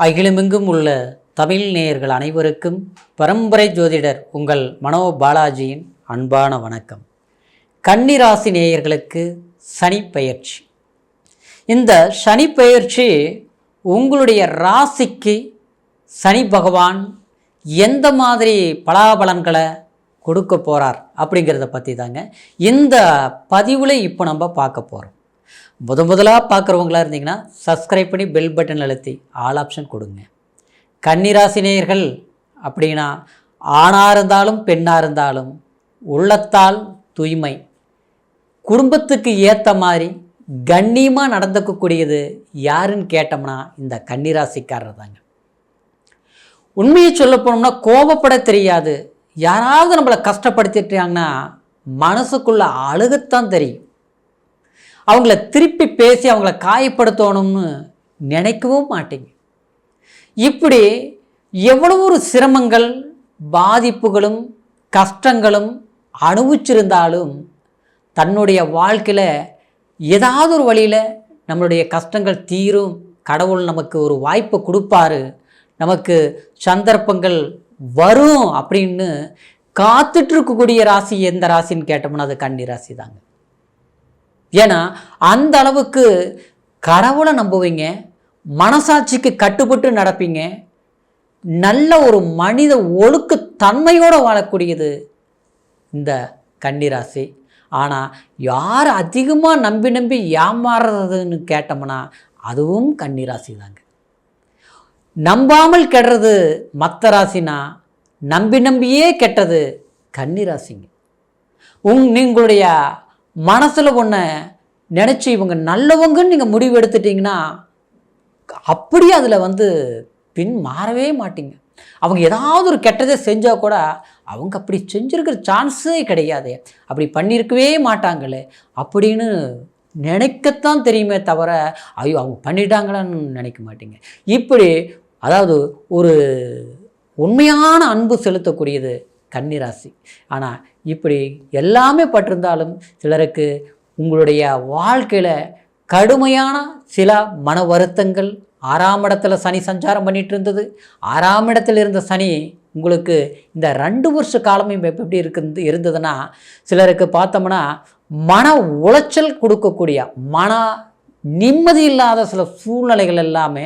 அகிலமெங்கும் உள்ள தமிழ் நேயர்கள் அனைவருக்கும் பரம்பரை ஜோதிடர் உங்கள் மனோ பாலாஜியின் அன்பான வணக்கம். கன்னிராசி நேயர்களுக்கு சனி பயிற்சி இந்த சனி பயிற்சி உங்களுடைய ராசிக்கு சனி பகவான் எந்த மாதிரி பலாபலன்களை கொடுக்க போகிறார் அப்படிங்கிறத பற்றி தாங்க இந்த பதிவில் இப்போ நம்ம பார்க்க போகிறோம் முத முதலாக பார்க்குறவங்களா இருந்தீங்கன்னா சப்ஸ்கிரைப் பண்ணி பெல் பட்டன் அழுத்தி ஆல் ஆப்ஷன் கொடுங்க. கன்னிராசினியர்கள் அப்படின்னா ஆணாக இருந்தாலும் பெண்ணாக இருந்தாலும் உள்ளத்தால் தூய்மை. குடும்பத்துக்கு ஏற்ற மாதிரி கண்ணியமாக நடந்துக்கக்கூடியது யாருன்னு கேட்டோம்னா இந்த கன்னிராசிக்காரர் தாங்க. உண்மையை சொல்ல போனோம்னா கோபப்பட தெரியாது. யாராவது நம்மளை கஷ்டப்படுத்திட்டாங்கன்னா மனசுக்குள்ளே அழுகத்தான் தெரியும். அவங்கள திருப்பி பேசி அவங்கள காயப்படுத்தணும்னு நினைக்கவும் மாட்டீங்க. இப்படி எவ்வளவு ஒரு சிரமங்கள் பாதிப்புகளும் கஷ்டங்களும் அனுபவிச்சிருந்தாலும் தன்னுடைய வாழ்க்கையில் ஏதாவது ஒரு வழியில் நம்மளுடைய கஷ்டங்கள் தீரும் கடவுள் நமக்கு ஒரு வாய்ப்பு கொடுப்பாரு நமக்கு சந்தர்ப்பங்கள் வரும் அப்படின்னு காத்துட்டு இருக்கக்கூடிய ராசி எந்த ராசின்னு கேட்டோம்னா அது கன்னி ராசி தாங்க ஏன்னா அந்த அளவுக்கு கடவுளை நம்புவீங்க மனசாட்சிக்கு கட்டுப்பட்டு நடப்பீங்க நல்ல ஒரு மனித ஒழுக்கு தன்மையோடு வாழக்கூடியது இந்த கன்னிராசி. ஆனால் யார் அதிகமாக நம்பி நம்பி ஏமாறுறதுன்னு கேட்டோம்னா அதுவும் கன்னிராசி தாங்க. நம்பாமல் கெடுறது மற்ற ராசினா நம்பி நம்பியே கெட்டது கன்னிராசிங்க. உங் நீங்களுடைய மனசில் ஒன்று நினச்சி இவங்க நல்லவங்கன்னு நீங்கள் முடிவு எடுத்துட்டிங்கன்னா அப்படியே அதில் வந்து பின் மாறவே மாட்டீங்க. அவங்க ஏதாவது ஒரு கெட்டதை செஞ்சால் கூட அவங்க அப்படி செஞ்சுருக்கிற சான்ஸே கிடையாது. அப்படி பண்ணியிருக்கவே மாட்டாங்களே. அப்படின்னு நினைக்கத்தான் தெரியுமே தவிர ஐயோ அவங்க பண்ணிட்டாங்களான்னு நினைக்க மாட்டீங்க. இப்படி அதாவது ஒரு உண்மையான அன்பு செலுத்தக்கூடியது கன்னிராசி. ஆனால் இப்படி எல்லாமே பட்டிருந்தாலும் சிலருக்கு உங்களுடைய வாழ்க்கையில் கடுமையான சில மன வருத்தங்கள் ஆறாம் இடத்துல சனி சஞ்சாரம் பண்ணிட்டு இருந்தது. ஆறாம் இடத்துல இருந்த சனி உங்களுக்கு இந்த ரெண்டு வருஷ காலமும் எப்படி இருக்கு இருந்ததுன்னா சிலருக்கு பார்த்தோம்னா மன உளைச்சல் கொடுக்கக்கூடிய மன நிம்மதி இல்லாத சில சூழ்நிலைகள் எல்லாமே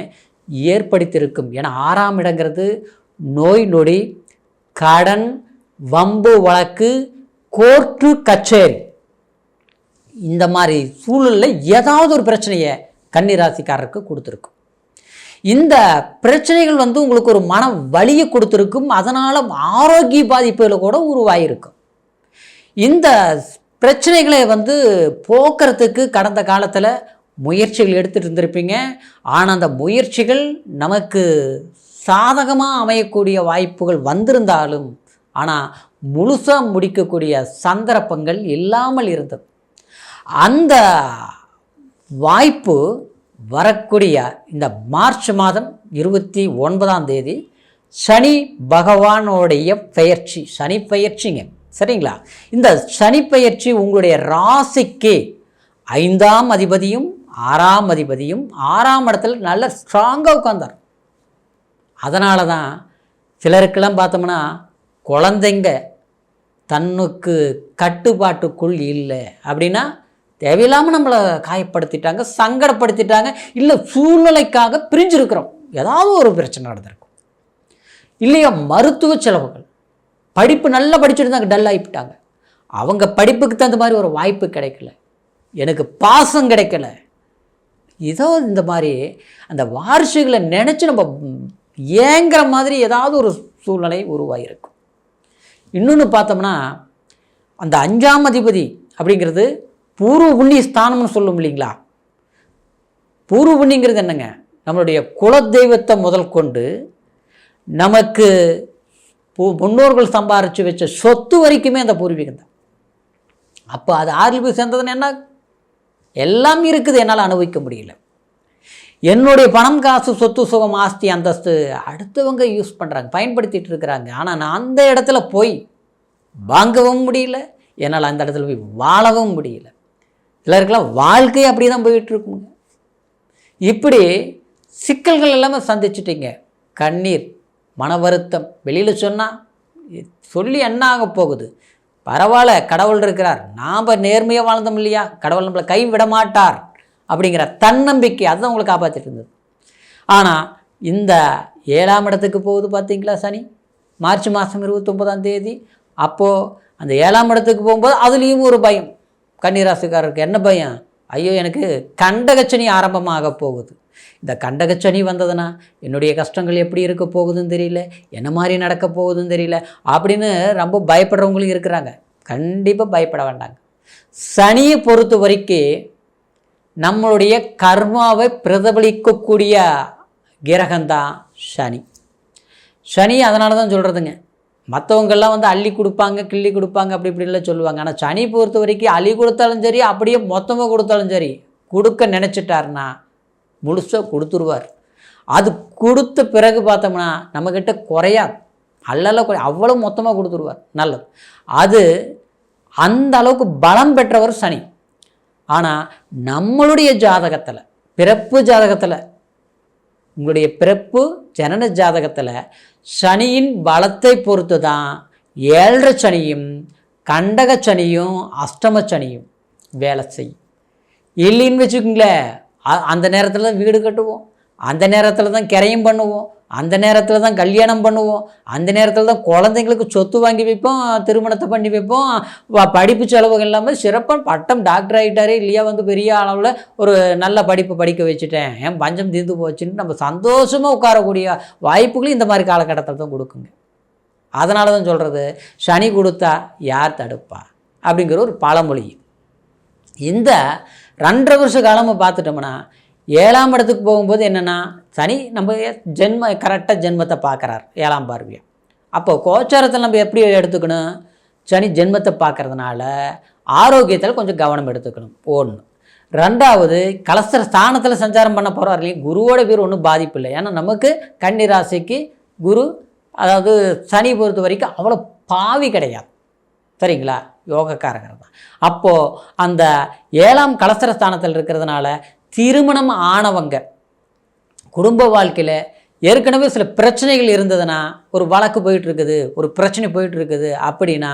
ஏற்படுத்தியிருக்கும். ஏன்னா ஆறாம் இடங்கிறது நோய் நொடி கடன் வம்பு வழக்கு கோர்ட்டு கச்சேரி. இந்த மாதிரி சூழலில் ஏதாவது ஒரு பிரச்சனையை கன்னிராசிக்காரருக்கு கொடுத்துருக்கும். இந்த பிரச்சனைகள் வந்து உங்களுக்கு ஒரு மன வலியை கொடுத்துருக்கும். அதனால் ஆரோக்கிய பாதிப்புகளை கூட உருவாகிருக்கும் இந்த பிரச்சனைகளை வந்து போக்குறதுக்கு கடந்த காலத்தில் முயற்சிகள் எடுத்துகிட்டு இருந்திருப்பீங்க. ஆனால் அந்த முயற்சிகள் நமக்கு சாதகமாக அமையக்கூடிய வாய்ப்புகள் வந்திருந்தாலும் ஆனால் முழுசாக முடிக்கக்கூடிய சந்தர்ப்பங்கள் இல்லாமல் இருந்தது. அந்த வாய்ப்பு வரக்கூடிய இந்த மார்ச் மாதம் இருபத்தி ஒன்பதாம் தேதி சனி பகவானோடைய பெயர்ச்சி சனி பெயர்ச்சிங்க. சரிங்களா? இந்த சனி பெயர்ச்சி உங்களுடைய ராசிக்கு ஐந்தாம் அதிபதியும் ஆறாம் அதிபதியும் ஆறாம் இடத்துல நல்ல ஸ்ட்ராங்காக உட்காந்தார் அதனால தான் சிலருக்கெல்லாம் பார்த்தோம்னா குழந்தைங்க தன்னுக்கு கட்டுப்பாட்டுக்குள் இல்லை. அப்படின்னா தேவையில்லாமல் நம்மளை காயப்படுத்திட்டாங்க சங்கடப்படுத்திட்டாங்க இல்லை சூழ்நிலைக்காக பிரிஞ்சிருக்கிறோம். ஏதாவது ஒரு பிரச்சனை நடந்திருக்கும். இல்லையா மருத்துவ செலவுகள். படிப்பு நல்லா படிச்சுருந்தாங்க டல் ஆகிவிட்டாங்க அவங்க படிப்புக்கு தகுந்த மாதிரி ஒரு வாய்ப்பு கிடைக்கல. எனக்கு பாசம் கிடைக்கல. ஏதோ இந்த மாதிரி அந்த வாரிசுகளை நினச்சி நம்ம ஏங்குற மாதிரி ஏதாவது ஒரு சூழ்நிலை உருவாகிருக்கும் இன்னொன்று பார்த்தோம்னா அந்த அஞ்சாம் அதிபதி அப்படிங்கிறது பூர்வ புண்ணிய ஸ்தானம்னு சொல்லும் இல்லைங்களா? பூர்வ புண்ணியங்கிறது என்னங்க? நம்மளுடைய குலதெய்வத்தை முதல் கொண்டு நமக்கு பு- முன்னோர்கள் சம்பாரித்து வச்ச சொத்து வரைக்குமே அந்த பூர்வீகம் தான். அப்போ அது ஆறில் போய் சேர்ந்ததுன்னு என்ன? எல்லாம் இருக்குது என்னால் அனுபவிக்க முடியல. என்னுடைய பணம் காசு சொத்து சுகம் ஆஸ்தி அந்தஸ்து அடுத்தவங்க யூஸ் பண்ணுறாங்க பயன்படுத்திட்டு இருக்கிறாங்க. ஆனால் நான் அந்த இடத்துல போய் வாங்கவும் முடியல என்னால் அந்த இடத்துல போய் வாழவும் முடியல. சிலருக்கெல்லாம் வாழ்க்கை அப்படி தான் போயிட்டுருக்குங்க இப்படி சிக்கல்கள் எல்லாமே சந்திச்சிட்டிங்க. கண்ணீர் மன வருத்தம். வெளியில் சொன்னால் சொல்லி என்ன ஆக போகுது? பரவாயில்ல கடவுள் இருக்கிறார். நாம் நேர்மையாக வாழ்ந்தோம் இல்லையா? கடவுள் நம்மளை கைவிட மாட்டார் அப்படிங்கிற தன்னம்பிக்கை அதுதான் உங்களை காப்பாற்றிட்டு இருந்தது. ஆனால் இந்த ஏழாம் இடத்துக்கு போகுது பார்த்தீங்களா சனி? மார்ச் மாதம் இருபத்தொம்பதாம் தேதி. அப்போது அந்த ஏழாம் இடத்துக்கு போகும்போது அதுலேயும் ஒரு பயம். கன்னிராசிக்காரருக்கு என்ன பயம்? ஐயோ எனக்கு கண்டகச்சனி ஆரம்பமாக போகுது. இந்த கண்டகச்சனி வந்ததுன்னா என்னுடைய கஷ்டங்கள் எப்படி இருக்க போகுதுன்னு தெரியல. என்ன மாதிரி நடக்க போகுதுன்னு தெரியல. அப்படின்னு ரொம்ப பயப்படுறவங்களும் இருக்கிறாங்க. கண்டிப்பாக பயப்பட வேண்டாங்க. சனியை பொறுத்த வரைக்கும் நம்மளுடைய கர்மாவை பிரதிபலிக்கக்கூடிய கிரகம்தான் சனி. சனி அதனால தான் சொல்கிறதுங்க மற்றவங்கெல்லாம் வந்து அள்ளி கொடுப்பாங்க கிள்ளி கொடுப்பாங்க அப்படி இப்படிலாம் சொல்லுவாங்க. ஆனால் சனி பொறுத்த வரைக்கும் அள்ளி கொடுத்தாலும் சரி அப்படியே மொத்தமாக கொடுத்தாலும் சரி கொடுக்க நினச்சிட்டாருன்னா முழுசாக கொடுத்துருவார். அது கொடுத்த பிறகு பார்த்தோம்னா நம்மக்கிட்ட குறையாது. அல்லல குறை அவ்வளோ மொத்தமாக கொடுத்துருவார். நல்லது. அது அந்த அளவுக்கு பலம் பெற்றவர் சனி. ஆனால் நம்மளுடைய ஜாதகத்தில் பிறப்பு ஜாதகத்தில் உங்களுடைய பிறப்பு ஜனன ஜாதகத்தில் சனியின் பலத்தை பொறுத்து தான் ஏழரை சனியும் கண்டக சனியும் அஷ்டம சனியும் வேலை செய்யும். இல்லைன்னு வச்சுக்கோங்களேன் அ- அந்த நேரத்தில் தான் வீடு கட்டுவோம். அந்த நேரத்தில் தான் கிரையும் பண்ணுவோம். அந்த நேரத்தில் தான் கல்யாணம் பண்ணுவோம். அந்த நேரத்தில் தான் குழந்தைங்களுக்கு சொத்து வாங்கி வைப்போம் திருமணத்தை பண்ணி வைப்போம். படிப்பு செலவுகள் இல்லாமல் சிறப்பாக பட்டம் டாக்டர் ஆகிட்டாரே இல்லையா வந்து பெரிய அளவில் ஒரு நல்ல படிப்பு படிக்க வச்சுட்டேன். ஏன் பஞ்சம் தீர்ந்து போச்சுன்னு நம்ம சந்தோஷமாக உட்காரக்கூடிய வாய்ப்புகளும் இந்த மாதிரி காலகட்டத்தில் தான் கொடுக்குங்க. அதனால தான் சொல்கிறது சனி கொடுத்தா யார் தடுப்பா? அப்படிங்கிற ஒரு பழமொழி. இந்த ரெண்டரை வருஷ காலமாக பார்த்துட்டோம்னா ஏழாம் இடத்துக்கு போகும்போது என்னென்னா சனி நம்ம ஜென்ம கரெக்டாக ஜென்மத்தை பார்க்குறார் ஏழாம் பார்வையை. அப்போ கோச்சாரத்தில் நம்ம எப்படி எடுத்துக்கணும்? சனி ஜென்மத்தை பார்க்கறதுனால ஆரோக்கியத்தில் கொஞ்சம் கவனம் எடுத்துக்கணும் ஒன்று ரெண்டாவது கலசர ஸ்தானத்தில் சஞ்சாரம் பண்ண போகிறார் இல்லையா? குருவோட பேர் ஒன்றும் பாதிப்பு இல்லை. ஏன்னா நமக்கு கன்னி ராசிக்கு குரு அதாவது சனி பொறுத்த வரைக்கும் அவ்வளோ பாவி கிடையாது. சரிங்களா? யோகக்காரகர் தான். அப்போது அந்த ஏழாம் கலசர ஸ்தானத்தில் இருக்கிறதுனால திருமணம் ஆனவங்க. குடும்ப வாழ்க்கையில் ஏற்கனவே சில பிரச்சனைகள் இருந்ததுன்னா ஒரு வழக்கு போயிட்டுருக்குது ஒரு பிரச்சனை போயிட்டுருக்குது அப்படின்னா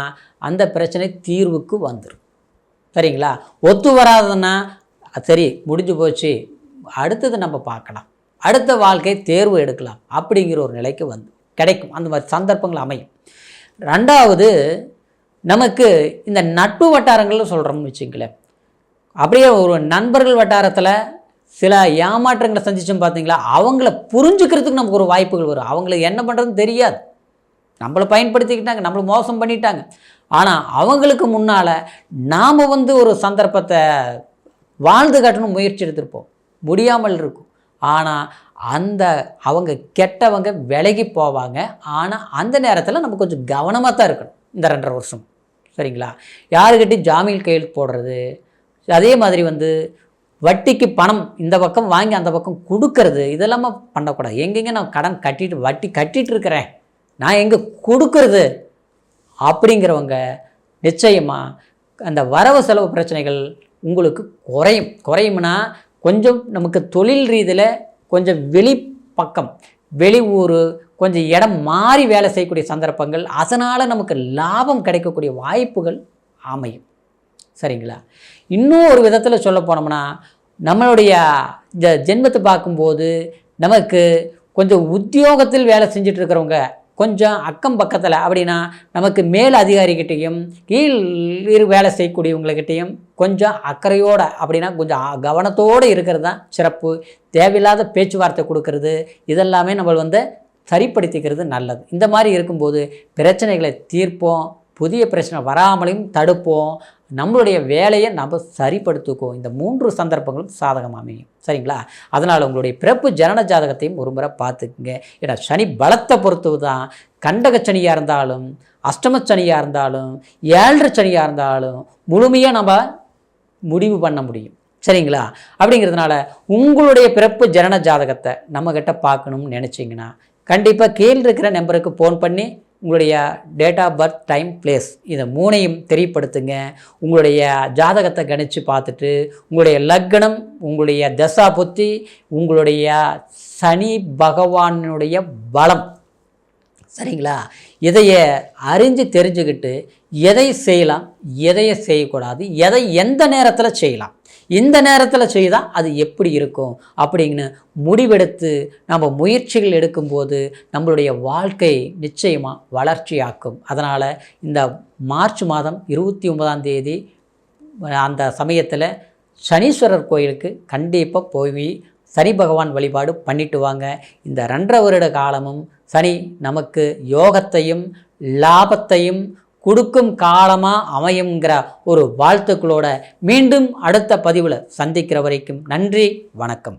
அந்த பிரச்சனை தீர்வுக்கு வந்துடும் சரிங்களா? ஒத்து வராதுன்னா சரி முடிஞ்சு போச்சு அடுத்தது நம்ம பார்க்கலாம். அடுத்த வாழ்க்கை தேர்வு எடுக்கலாம் அப்படிங்கிற ஒரு நிலைக்கு வந்து கிடைக்கும். அந்த மாதிரி சந்தர்ப்பங்கள் அமையும். ரெண்டாவது நமக்கு இந்த நட்பு வட்டாரங்கள்னு சொல்கிறோம்னு வச்சுங்களேன். அப்படியே ஒரு நண்பர்கள் வட்டாரத்தில் சில ஏமாற்றங்களை சந்திச்சோம் பார்த்தீங்களா அவங்கள புரிஞ்சுக்கிறதுக்கு நமக்கு ஒரு வாய்ப்புகள் வரும். அவங்களுக்கு என்ன பண்ணுறதுன்னு தெரியாது. நம்மளை பயன்படுத்திக்கிட்டாங்க நம்மளை மோசம் பண்ணிட்டாங்க. ஆனால் அவங்களுக்கு முன்னால் நாம் வந்து ஒரு சந்தர்ப்பத்தை வாழ்ந்து காட்டணும் முயற்சி எடுத்திருப்போம். முடியாமல் இருக்கும். ஆனால் அந்த அவங்க கெட்டவங்க விலகி போவாங்க. ஆனால் அந்த நேரத்தில் நம்ம கொஞ்சம் கவனமாக தான் இருக்கணும். இந்த ரெண்டரை வருஷம். சரிங்களா? யாருக்கிட்டையும் ஜாமீன் கையெழுத்து போடுறது அதே மாதிரி வந்து வட்டிக்கு பணம் இந்த பக்கம் வாங்கி அந்த பக்கம் கொடுக்கறது இதெல்லாமல் பண்ணக்கூடாது. எங்கெங்க நான் கடன் கட்டிட்டு வட்டி கட்டிகிட்டு இருக்கிறேன் நான் எங்கே கொடுக்கறது? அப்படிங்கிறவங்க நிச்சயமாக அந்த வரவு செலவு பிரச்சனைகள் உங்களுக்கு குறையும். குறையும்னா கொஞ்சம் நமக்கு தொழில் ரீதியில் கொஞ்சம் வெளி பக்கம் வெளி ஊர் கொஞ்சம் இடம் மாறி வேலை செய்யக்கூடிய சந்தர்ப்பங்கள் அதனால் நமக்கு லாபம் கிடைக்கக்கூடிய வாய்ப்புகள் அமையும். சரிங்களா? இன்னும் ஒரு விதத்தில் சொல்ல போனோம்னா நம்மளுடைய இந்த ஜென்மத்தை பார்க்கும்போது நமக்கு கொஞ்சம் உத்தியோகத்தில் வேலை செஞ்சுட்டு இருக்கிறவங்க கொஞ்சம் அக்கம் பக்கத்தில் அப்படின்னா நமக்கு மேல் அதிகாரிகிட்டேயும் கீழ் இரு வேலை செய்யக்கூடியவங்கக்கிட்டேயும் கொஞ்சம் அக்கறையோடு அப்படின்னா கொஞ்சம் கவனத்தோடு இருக்கிறது தான் சிறப்பு. தேவையில்லாத பேச்சுவார்த்தை கொடுக்கறது இதெல்லாமே நம்ம வந்து சரிப்படுத்திக்கிறது நல்லது. இந்த மாதிரி இருக்கும்போது பிரச்சனைகளை தீர்ப்போம் புதிய பிரச்சனை வராமலையும் தடுப்போம் நம்மளுடைய வேலையை நம்ம சரிப்படுத்துக்கோ. இந்த மூன்று சந்தர்ப்பங்களும் சாதகமாக அமையும். சரிங்களா? அதனால் உங்களுடைய பிறப்பு ஜனன ஜாதகத்தையும் ஒரு முறை பார்த்துக்குங்க. ஏன்னா சனி பலத்தை பொறுத்து தான் கண்டக சனியாக இருந்தாலும் அஷ்டம சனியாக இருந்தாலும் ஏழரை சனியாக இருந்தாலும் முழுமையாக நம்ம முடிவு பண்ண முடியும். சரிங்களா? அப்படிங்கிறதுனால உங்களுடைய பிறப்பு ஜனன ஜாதகத்தை நம்மக்கிட்ட பார்க்கணும்னு நினச்சிங்கன்னா கண்டிப்பாக கீழ் இருக்கிற நம்பருக்கு ஃபோன் பண்ணி உங்களுடைய date of birth time place இதை மூணையும் தெரியப்படுத்துங்க. உங்களுடைய ஜாதகத்தை கணித்து பார்த்துட்டு உங்களுடைய லக்னம் உங்களுடைய தசா புத்தி உங்களுடைய சனி பகவானுடைய பலம். சரிங்களா? இதைய அறிஞ்சு தெரிஞ்சுக்கிட்டு எதை செய்யலாம் எதையை செய்யக்கூடாது எதை எந்த நேரத்தில் செய்யலாம். இந்த நேரத்தில் செய்தால் அது எப்படி இருக்கும் அப்படின்னு முடிவெடுத்து நம்ம முயற்சிகள் எடுக்கும்போது நம்மளுடைய வாழ்க்கை நிச்சயமாக வளர்ச்சியாக்கும். அதனால் இந்த மார்ச் மாதம் இருபத்தி ஒன்பதாம் தேதி அந்த சமயத்தில் சனீஸ்வரர் கோயிலுக்கு கண்டிப்பாக போய் சனி பகவான் வழிபாடு பண்ணிட்டு வாங்க. இந்த ரெண்டரை வருட காலமும் சனி நமக்கு யோகத்தையும் லாபத்தையும் கொடுக்கும் காலமாக அமையுங்கிற ஒரு வாழ்த்துக்களோட மீண்டும் அடுத்த பதிவில் சந்திக்கிற வரைக்கும் நன்றி வணக்கம்.